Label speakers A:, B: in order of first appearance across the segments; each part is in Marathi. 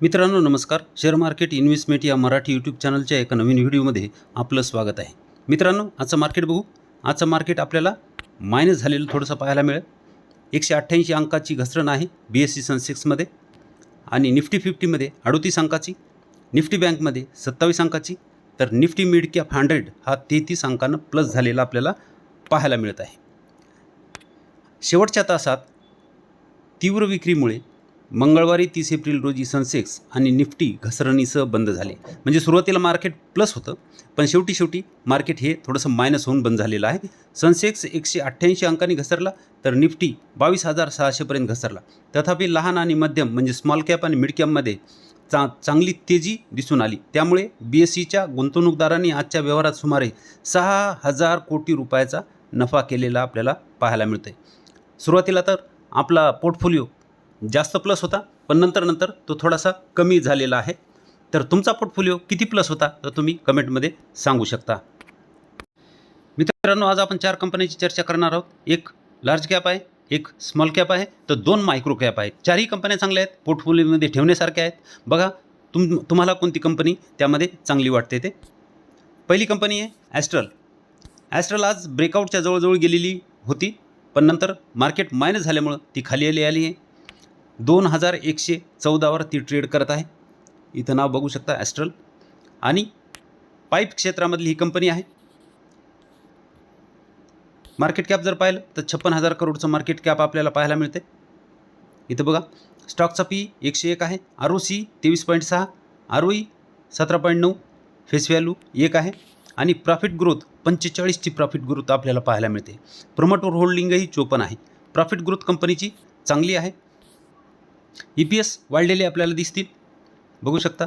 A: मित्रांनो नमस्कार. शेअर मार्केट इन्व्हेस्टमेंट या मराठी यूट्यूब चॅनलच्या एका नवीन व्हिडिओमध्ये आपलं स्वागत आहे. मित्रांनो आजचं मार्केट बघू. आजचं मार्केट आपल्याला मायनस झालेलं थोडंसं पाहायला मिळेल. एकशे अठ्ठ्याऐंशी अंकाची घसरण आहे बी एस सी सनसेक्समध्ये आणि निफ्टी फिफ्टीमध्ये अडोतीस अंकाची निफ्टी बँकमध्ये सत्तावीस अंकाची. तर निफ्टी मिड कॅप हंड्रेड हा तेहतीस अंकानं प्लस झालेला आपल्याला पाहायला मिळत आहे. शेवटच्या तासात तीव्र विक्रीमुळे मंगळवारी तीस एप्रिल रोजी सनसेक्स आणि निफ्टी घसरणीसह बंद झाले. म्हणजे सुरुवातीला मार्केट प्लस होतं पण शेवटी शेवटी मार्केट हे थोडंसं मायनस होऊन बंद झालेलं आहे. सनसेक्स एकशे अठ्ठ्याऐंशी अंकांनी घसरला तर निफ्टी बावीस हजार सहाशेपर्यंत घसरला. तथापि लहान आणि मध्यम म्हणजे स्मॉल कॅप आणि मिड कॅपमध्ये चा चांगली तेजी दिसून आली. त्यामुळे बी एस सीच्या गुंतवणूकदारांनी आजच्या व्यवहारात सुमारे सहा हजार कोटी रुपयाचा नफा केलेला आपल्याला पाहायला मिळतोय. सुरुवातीला तर आपला पोर्टफोलिओ जास्त प्लस होता पण नंतर नंतर तो थोडासा कमी झालेला आहे. तर तुमचा पोर्टफोलिओ किती प्लस होता तर तुम्ही कमेंटमध्ये सांगू शकता. मित्रांनो आज आपण चार कंपन्यांची चर्चा करणार आहोत. एक लार्ज कॅप आहे एक स्मॉल कॅप आहे तर दोन मायक्रो कॅप आहेत चारही कंपन्या चांगल्या आहेत पोर्टफोलिओमध्ये ठेवण्यासारख्या आहेत. बघा तुम तुम्हाला कोणती कंपनी त्यामध्ये चांगली वाटते ते. पहिली कंपनी आहे ॲस्ट्रल ॲस्ट्रल आज ब्रेकआउटच्या जवळजवळ गेलेली होती पण नंतर मार्केट मायनस झाल्यामुळं ती खाली आली आली आहे. दोन हजार एकशे चौदावर ती ट्रेड करत आहे. इथं नाव बघू शकता ॲस्ट्रल आणि पाईप क्षेत्रामधली ही कंपनी आहे. मार्केट कॅप जर पाहिलं तर छप्पन हजार करोडचं मार्केट कॅप आपल्याला पाहायला मिळते. इथं बघा स्टॉकचा पी एकशे एक आहे. आर ओ सी तेवीस पॉईंट सहा आर ओ ई सतरा पॉईंट नऊ फेस व्हॅल्यू एक आहे. आणि प्रॉफिट ग्रोथ पंचेचाळीसची प्रॉफिट ग्रोथ आपल्याला पाहायला मिळते. प्रमोटर होल्डिंगही चोपन आहे. प्रॉफिट ग्रोथ कंपनीची चांगली आहे. ई पी एस वाढलेले आपल्याला दिसतील. बघू शकता.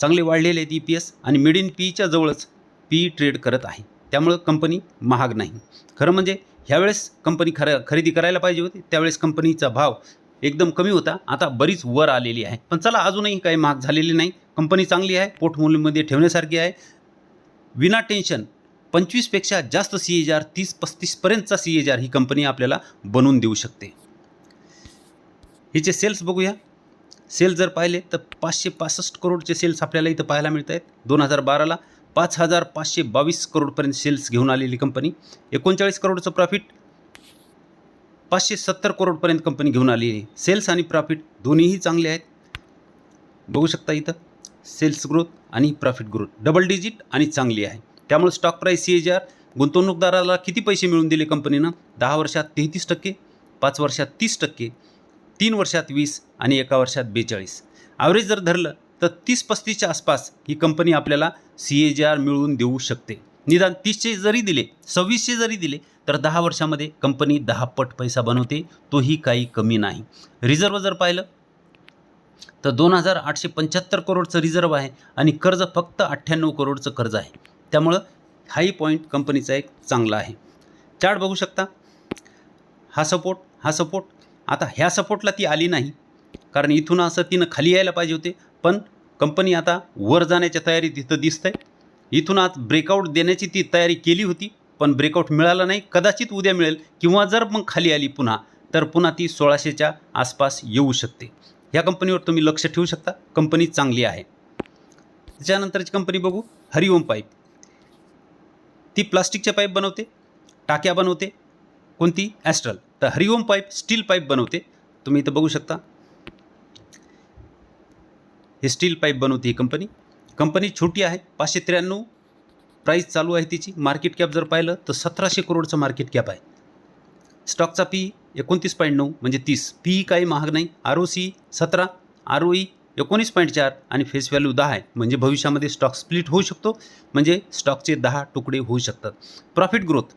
A: चांगले वाढलेले आहेत ई पी एस आणि मिड इन पीच्या जवळच पी ट्रेड करत आहे. त्यामुळं कंपनी महाग नाही. खरं म्हणजे ह्यावेळेस कंपनी खरं खरेदी करायला पाहिजे होती. त्यावेळेस कंपनीचा भाव एकदम कमी होता. आता बरीच वर आलेली आहे. पण चला अजूनही काही महाग झालेली नाही. कंपनी चांगली आहे. पोर्टफोलिओमध्ये ठेवण्यासारखी आहे. विना टेन्शन पंचवीसपेक्षा जास्त सी एच आर तीस पस्तीसपर्यंतचा सी एच आर ही कंपनी आपल्याला बनवून देऊ शकते. हिचे सेल्स बघूया. सेल्स जर पाहिले तर पाचशे पासष्ट करोडचे सेल्स आपल्याला इथं पाहायला मिळत आहेत दोन हजार बाराला पाच हजार पाचशे बावीस करोडपर्यंत सेल्स घेऊन आलेली कंपनी एकोणचाळीस करोडचं प्रॉफिट पाचशे सत्तर करोडपर्यंत कंपनी घेऊन आली आहे सेल्स आणि प्रॉफिट दोन्हीही चांगले आहेत. बघू शकता इथं सेल्स ग्रोथ आणि प्रॉफिट ग्रोथ डबल डिजिट आणि चांगली आहे. त्यामुळे stock price C H R गुंतवणूकदाराला किती पैसे मिळून दिले कंपनीनं दहा वर्षात तेहतीस टक्के पाच वर्षात तीस टक्के. तीन वर्षात वीस आणि एका वर्षात बेचाळीस. ॲव्हरेज जर धरलं तर तीस पस्तीसच्या आसपास ही कंपनी आपल्याला सी ए जी आर मिळवून देऊ शकते. निदान तीसशे जरी दिले सव्वीसशे जरी दिले तर दहा वर्षामध्ये कंपनी दहा पट पैसा बनवते तोही काही कमी नाही. रिझर्व जर पाहिलं तर दोन हजार आठशे पंच्याहत्तर करोडचं रिझर्व आहे आणि कर्ज फक्त अठ्ठ्याण्णव करोडचं कर्ज आहे. त्यामुळं हाही पॉईंट कंपनीचा एक चांगला आहे. चार्ट बघू शकता. हा सपोर्ट हा सपोर्ट आता ह्या सपोर्टला ती आली नाही. कारण इथून असं तिनं खाली यायला पाहिजे होते. पण कंपनी आता वर जाण्याच्या तयारीत तिथं दिसत आहे इथून आज ब्रेकआउट देण्याची ती तयारी केली होती. पण ब्रेकआउट मिळाला नाही. कदाचित उद्या मिळेल. किंवा जर मग खाली आली पुन्हा तर पुन्हा ती सोळाशेच्या आसपास येऊ शकते. ह्या कंपनीवर तुम्ही लक्ष ठेवू शकता. कंपनी चांगली आहे. त्याच्यानंतरची कंपनी बघू. हरिओम पाईप ती प्लास्टिकचे पाईप बनवते. टाक्या बनवते. कोणती? ॲस्ट्रल तर हरिओम पाईप स्टील पाईप बनवते. तुम्ही इथं बघू शकता. हे स्टील पाईप बनवते ही कंपनी कंपनी छोटी आहे पाचशे त्र्याण्णव. प्राईस चालू आहे तिची. मार्केट कॅप जर पाहिलं तर सतराशे करोडचं मार्केट कॅप आहे. स्टॉकचा पी एकोणतीस पॉईंट नऊ म्हणजे तीस. पी काही महाग नाही. आर ओ सी सतरा आर ओ ई एकोणीस पॉईंट चार आणि फेस व्हॅल्यू दहा आहे. म्हणजे भविष्यामध्ये स्टॉक स्प्लिट होऊ शकतो. म्हणजे स्टॉकचे दहा तुकडे होऊ शकतात. प्रॉफिट ग्रोथ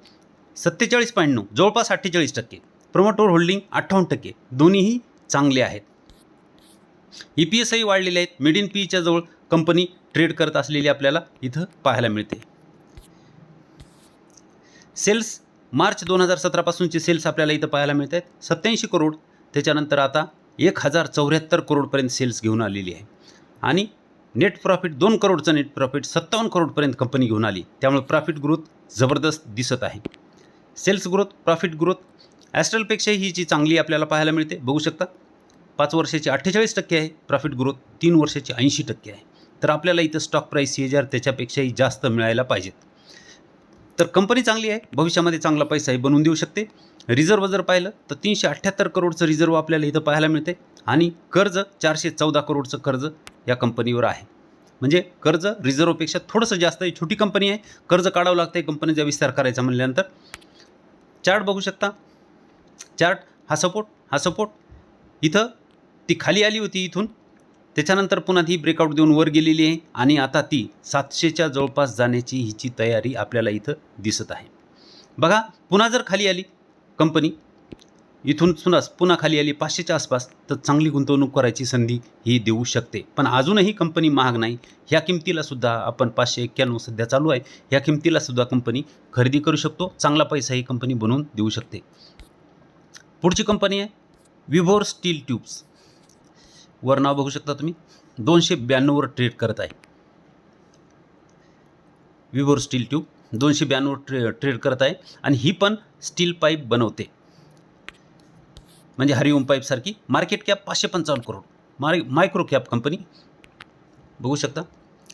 A: सत्तेचाळीस पॉईंट नऊ जवळपास अठ्ठेचाळीस टक्के. प्रमोटर होल्डिंग अठ्ठावन्न टक्के. दोन्हीही चांगले आहेत. ई पी एसही वाढलेले आहेत. मिड इन पीच्या जवळ कंपनी ट्रेड करत असलेली आपल्याला इथं पाहायला मिळते. सेल्स मार्च दोन हजार सतरापासूनचे सेल्स आपल्याला इथं पाहायला मिळत आहेत. सत्याऐंशी करोड. त्याच्यानंतर आता एक हजार चौऱ्याहत्तर करोडपर्यंत सेल्स घेऊन आलेली आहे. आणि नेट प्रॉफिट दोन करोडचं नेट प्रॉफिट सत्तावन्न करोडपर्यंत कंपनी घेऊन आली. त्यामुळे प्रॉफिट ग्रोथ जबरदस्त दिसत आहे. सेल्स ग्रोथ प्रॉफिट ग्रोथ ॲस्ट्रलपेक्षाही ही जी चांगली आपल्याला पाहायला मिळते बघू शकता. पाच वर्षाची अठ्ठेचाळीस टक्के आहे प्रॉफिट ग्रोथ तीन वर्षाची ऐंशी टक्के आहे. तर आपल्याला इथं स्टॉक प्राईस सी जर त्याच्यापेक्षाही जास्त मिळायला पाहिजेत तर कंपनी चांगली आहे भविष्यामध्ये चांगला पैसाही बनवून देऊ शकते. रिझर्व जर पाहिलं तर तीनशे अठ्ठ्याहत्तर करोडचं रिझर्व आपल्याला इथं पाहायला मिळते. आणि कर्ज चारशे चौदा करोडचं कर्ज या कंपनीवर आहे. म्हणजे कर्ज रिझर्वपेक्षा थोडंसं जास्त आहे छोटी कंपनी आहे. कर्ज काढावं लागतं आहे कंपनीचा विस्तार करायचा म्हणल्यानंतर. चार्ट बघू शकता. चार्ट हा सपोर्ट हा सपोर्ट इथं ती खाली आली होती इथून. त्याच्यानंतर पुन्हा ती ब्रेकआउट देऊन वर गेलेली आहे. आणि आता ती सातशेच्या जवळपास जाण्याची हिची तयारी आपल्याला इथं दिसत आहे. बघा पुन्हा जर खाली आली कंपनी इथून पुन्हा पुन्हा खाली आली पाचशेच्या आसपास तर चांगली गुंतवणूक करायची संधी ही देऊ शकते. पण अजूनही कंपनी महाग नाही. ह्या किमतीला सुद्धा आपण पाचशे एक्क्याण्णव सध्या चालू आहे. ह्या किमतीला सुद्धा कंपनी खरेदी करू शकतो. चांगला पैसा ही कंपनी बनवून देऊ शकते. पुढची कंपनी आहे विभोर स्टील ट्यूब्स वर नाव बघू शकता तुम्ही. दोनशे ब्याण्णववर ट्रेड करत आहे. विभोर स्टील ट्यूब दोनशे ब्याण्णव ट्रे ट्रेड करत आहे. आणि ही पण स्टील पाईप बनवते. म्हणजे हरिओम पाईपसारखी मार्केट कॅप पाचशे पंचावन्न करोड. मार मायक्रो कॅप कंपनी बघू शकता.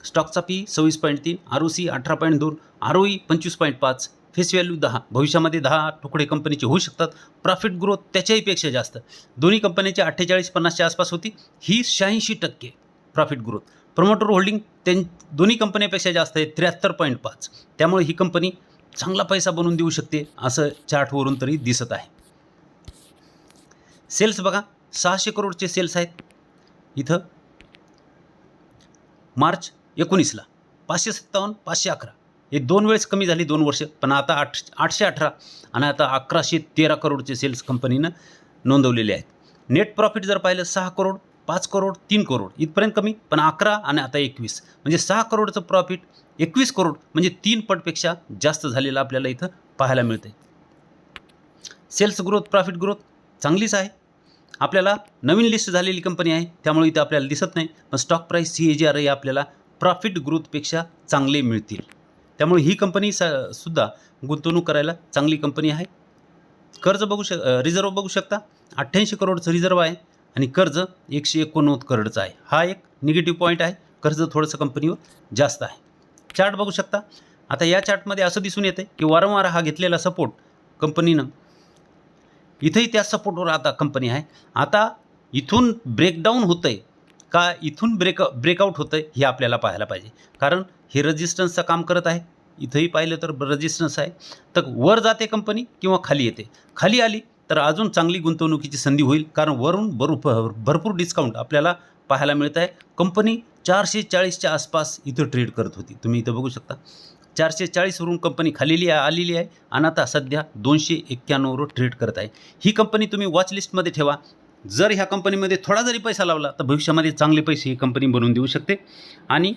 A: स्टॉकचा पी सव्वीस पॉईंट तीन आर ओ सी अठरा पॉईंट दोन आर ओ ई पंचवीस पॉईंट पाच फेस व्हॅल्यू दहा. भविष्यामध्ये दहा तुकडे कंपनीचे होऊ शकतात. प्रॉफिट ग्रोथ त्याच्याहीपेक्षा जास्त. दोन्ही कंपन्यांची अठ्ठेचाळीस पन्नासच्या आसपास होती. ही शहाऐंशी टक्के प्रॉफिट ग्रोथ प्रमोटर होल्डिंग त्यां दोन्ही कंपन्यापेक्षा जास्त आहे त्र्याहत्तर पॉईंट पाच. त्यामुळे ही कंपनी चांगला पैसा बनवून देऊ शकते असं चार्टवरून तरी दिसत आहे. सेल्स बघा सहाशे करोडचे सेल्स आहेत. इथं मार्च एकोणीसला पाचशे सत्तावन्न पाचशे अकरा. हे दोन वेळेस कमी झाली दोन वर्ष पण आता आठ आठशे अठरा आणि आता अकराशे तेरा करोडचे सेल्स कंपनीनं नोंदवलेले आहेत. नेट प्रॉफिट जर पाहिलं सहा करोड पाच करोड तीन करोड इथपर्यंत कमी पण अकरा आणि आता एकवीस. म्हणजे सहा करोडचं प्रॉफिट एकवीस करोड म्हणजे तीन पटपेक्षा जास्त झालेलं आपल्याला इथं पाहायला मिळतं सेल्स ग्रोथ प्रॉफिट ग्रोथ चांगलीच आहे. आपल्याला नवीन लिस्ट झालेली कंपनी आहे त्यामुळे इथे आपल्याला दिसत नाही. पण stock price C A G R हे आपल्याला प्रॉफिट ग्रोथपेक्षा चांगले मिळतील. त्यामुळे ही कंपनी स सुद्धा गुंतवणूक करायला चांगली कंपनी आहे. कर्ज बघू शक रिझर्व बघू शकता. अठ्ठ्याऐंशी करोडचं रिझर्व आहे आणि कर्ज एकशे एकोणनव्वद करोडचं आहे. हा एक निगेटिव्ह पॉईंट आहे. कर्ज थोडंसं कंपनीवर जास्त आहे. चार्ट बघू शकता. आता या चार्टमध्ये असं दिसून येते की वारंवार हा घेतलेला सपोर्ट कंपनीनं इथंही त्या सपोर्टवर आता कंपनी आहे. आता इथून ब्रेकडाऊन होतं आहे का इथून ब्रेक ब्रेकआउट होतं आहे हे आपल्याला पाहायला पाहिजे. कारण हे रजिस्टन्सचं काम करत आहे. इथंही पाहिलं तर रजिस्टन्स आहे. तर वर जाते कंपनी किंवा खाली येते. खाली आली तर अजून चांगली गुंतवणुकीची संधी होईल. कारण वरून भरूप भरपूर डिस्काउंट आपल्याला पाहायला मिळत आहे. कंपनी चारशे चाळीसच्या आसपास इथं ट्रेड करत होती. तुम्ही इथं बघू शकता. चारशे चाळीसवरून कंपनी खालेली आलेली आहे. आणि आता सध्या दोनशे एक्क्याण्णववर ट्रेड करत आहे. ही कंपनी तुम्ही वॉचलिस्टमध्ये ठेवा. जर ह्या कंपनीमध्ये थोडा जरी पैसा लावला तर भविष्यामध्ये चांगले पैसे ही कंपनी बनवून देऊ शकते. आणि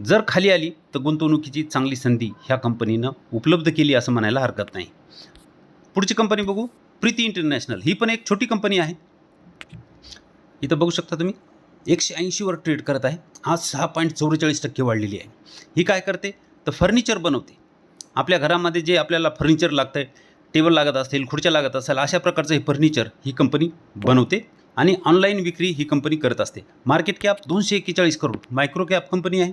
A: जर खाली आली तर गुंतवणुकीची चांगली संधी ह्या कंपनीनं उपलब्ध केली असं म्हणायला हरकत नाही. पुढची कंपनी बघू. प्रीती इंटरनॅशनल ही पण एक छोटी कंपनी आहे. इथं बघू शकता तुम्ही. एकशे ऐंशीवर ट्रेड करत आहे. आज सहा पॉईंट चौवेचाळीस टक्के वाढलेली आहे. ही काय करते? तर फर्निचर बनवते. आपल्या घरामध्ये जे आपल्याला फर्निचर लागतं आहे टेबल लागत असेल खुर्च्या लागत असेल अशा प्रकारचं हे फर्निचर ही कंपनी बनवते आणि ऑनलाईन विक्री ही कंपनी करत असते. मार्केट कॅप दोनशे एक्केचाळीस करोड. मायक्रो कॅप कंपनी आहे.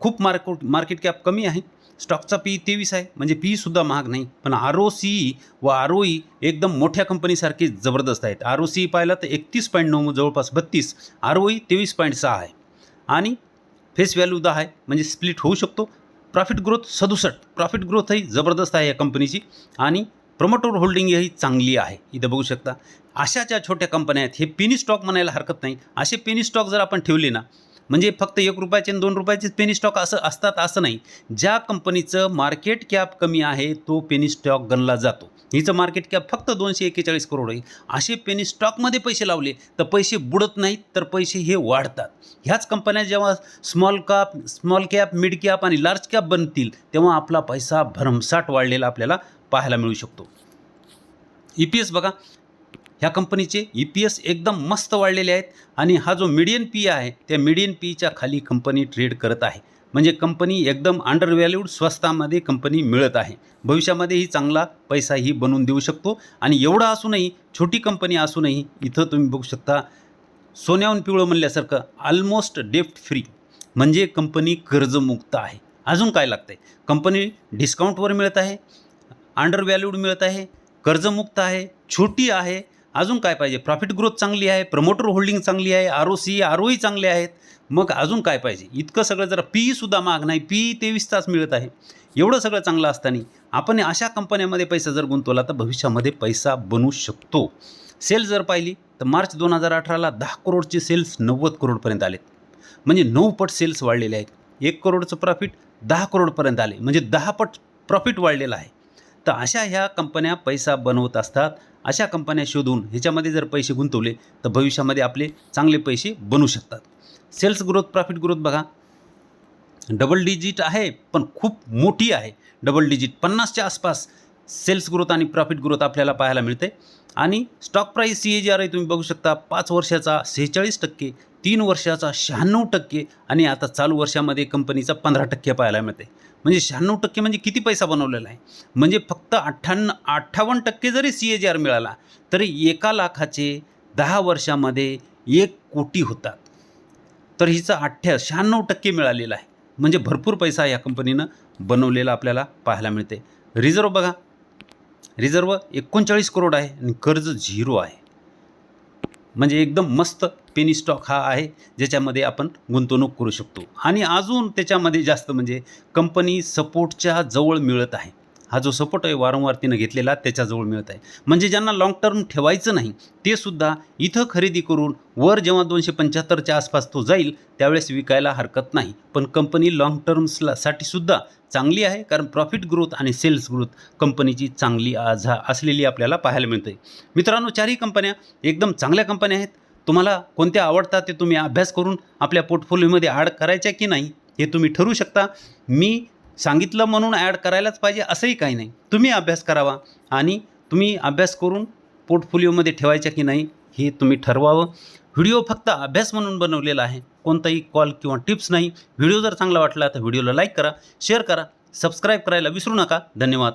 A: खूप मार्को मार्केट कॅप कमी आहे. स्टॉकचा पी तेवीस आहे. म्हणजे पीसुद्धा महाग नाही. पण आर ओ सी व आर ओ ई एकदम मोठ्या कंपनीसारखी जबरदस्त आहेत. आर ओ सी पाहिला तर एकतीस पॉईंट नऊ जवळपास बत्तीस. आर ओ ई तेवीस पॉईंट सहा आहे. आणि फेस व्हॅल्यू दहा आहे. म्हणजे स्प्लिट होऊ शकतो. प्रॉफिट ग्रोथ सदुसष्ट. प्रॉफिट ग्रोथही जबरदस्त आहे या कंपनीची आणि प्रमोटर होल्डिंग ही चांगली आहे. इथं बघू शकता. अशा ज्या छोट्या कंपन्या आहेत. हे पेनी स्टॉक म्हणायला हरकत नाही. असे पेनी स्टॉक जर आपण ठेवले ना म्हणजे फक्त एक रुपयाचे आणि दोन रुपयाचे पेनी स्टॉक असं असतात असं नाही. ज्या कंपनीचं मार्केट कॅप कमी आहे तो पेनी स्टॉक गणला जातो. हिचं मार्केट कॅप फक्त दोनशे एक्केचाळीस करोड आहे. असे पेनी स्टॉकमध्ये पैसे लावले तर पैसे बुडत नाहीत तर पैसे हे वाढतात. ह्याच कंपन्या जेव्हा small cap small cap mid cap आणि लार्ज कॅप बनतील तेव्हा आपला पैसा भरमसाठ वाढलेला आपल्याला पाहायला मिळू शकतो. ई पी एस बघा ह्या कंपनीचे ई पी एस एकदम मस्त वाढलेले आहेत आणि हा जो मिडियन पी आहे त्या मिडियन पीच्या खाली कंपनी ट्रेड करत आहे. म्हणजे कंपनी एकदम अंडर व्हॅल्यूड स्वस्तामध्ये कंपनी मिळत आहे. भविष्यामध्येही चांगला पैसाही बनवून देऊ शकतो आणि एवढा असूनही छोटी कंपनी असूनही इथं तुम्ही बघू शकता सोन्याहून पिवळं म्हणल्यासारखं ऑलमोस्ट डेफ्ट फ्री म्हणजे कंपनी कर्जमुक्त आहे. अजून काय लागतं आहे कंपनी डिस्काउंटवर मिळत आहे अंडर व्हॅल्यूड मिळत आहे कर्जमुक्त आहे छोटी आहे अजून काय पाहिजे? प्रॉफिट ग्रोथ चांगली आहे प्रमोटर होल्डिंग चांगली आहे आर ओ सी आर ओही चांगले आहेत. मग अजून काय पाहिजे? इतकं सगळं जरा पी सुद्धा महाग नाही. पी तेवीस तास मिळत आहे. एवढं सगळं चांगलं असताना आपण अशा कंपन्यामध्ये पैसा जर गुंतवला तर भविष्यामध्ये पैसा बनवू शकतो. सेल जर पाहिली तर मार्च दोन हजार अठराला दहा करोडचे सेल्स नव्वद करोडपर्यंत आलेत. म्हणजे नऊ पट सेल्स वाढलेले आहेत. एक करोडचं प्रॉफिट दहा करोडपर्यंत आले. म्हणजे दहा पट प्रॉफिट वाढलेलं आहे. तर अशा ह्या कंपन्या पैसा बनवत असतात. अशा कंपन्या शोधून ह्याच्यामध्ये जर पैसे गुंतवले तर भविष्यामध्ये आपले चांगले पैसे बनू शकतात. सेल्स ग्रोथ प्रॉफिट ग्रोथ बघा. डबल डिजिट आहे पण खूप मोठी आहे. डबल डिजिट पन्नासच्या आसपास सेल्स ग्रोथ आणि प्रॉफिट ग्रोथ आपल्याला पाहायला मिळते आणि stock price C A G R आहे तुम्ही बघू शकता पाच वर्षाचा सेहेचाळीस टक्के तीन वर्षाचा शहाण्णव टक्के आणि आता चालू वर्षामध्ये कंपनीचा पंधरा टक्के पाहायला मिळते म्हणजे शहाण्णव टक्के म्हणजे किती पैसा बनवलेला आहे? म्हणजे फक्त अठ्ठ्याण्णव अठ्ठावन्न टक्के जरी सी ए जी आर मिळाला तरी एका लाखाचे दहा वर्षामध्ये एक कोटी होतात. तर हिचं अठ्ठ्या शहाण्णव टक्के मिळालेलं आहे. म्हणजे भरपूर पैसा या कंपनीनं बनवलेला आपल्याला पाहायला मिळते. रिझर्व बघा. रिझर्व एकोणचाळीस करोड आहे आणि कर्ज झिरो आहे. म्हणजे एकदम मस्त पेनी स्टॉक हा आहे ज्याच्यामध्ये आपण गुंतवणूक करू शकतो. आणि अजून त्याच्यामध्ये जास्त म्हणजे कंपनी सपोर्टच्या जवळ मिळत आहे. हा जो सपोर्ट आहे वारंवार तिनं घेतलेला त्याच्याजवळ मिळत आहे. म्हणजे ज्यांना लाँग टर्म ठेवायचं नाही ते सुद्धा इथं खरेदी करून वर जेव्हा दोनशे पंच्याहत्तरच्या आसपास तो जाईल त्यावेळेस विकायला हरकत नाही. पण कंपनी लाँग टर्म्सला साठी सुद्धा चांगली आहे कारण प्रॉफिट ग्रोथ आणि सेल्स ग्रोथ कंपनीची चांगली आज असलेली आपल्याला पाहायला मिळते मित्रांनो चारही कंपन्या एकदम चांगल्या कंपन्या आहेत. तुम्हाला कोणत्या आवडतात ते तुम्ही अभ्यास करून आपल्या पोर्टफोलिओमध्ये ॲड करायच्या की नाही हे तुम्ही ठरवू शकता. मी सांगितलं म्हणून ॲड करायलाच पाहिजे असंही काही नाही. तुम्ही अभ्यास करावा आणि तुम्ही अभ्यास करून पोर्टफोलिओमध्ये ठेवायच्या की नाही हे तुम्ही ठरवावं. व्हिडिओ फक्त अभ्यास म्हणून बनवलेला आहे. कोणताही कॉल किंवा टिप्स नाही. व्हिडिओ जर चांगला वाटला तर व्हिडिओला लाईक करा शेअर करा सबस्क्राईब करायला विसरू नका. धन्यवाद.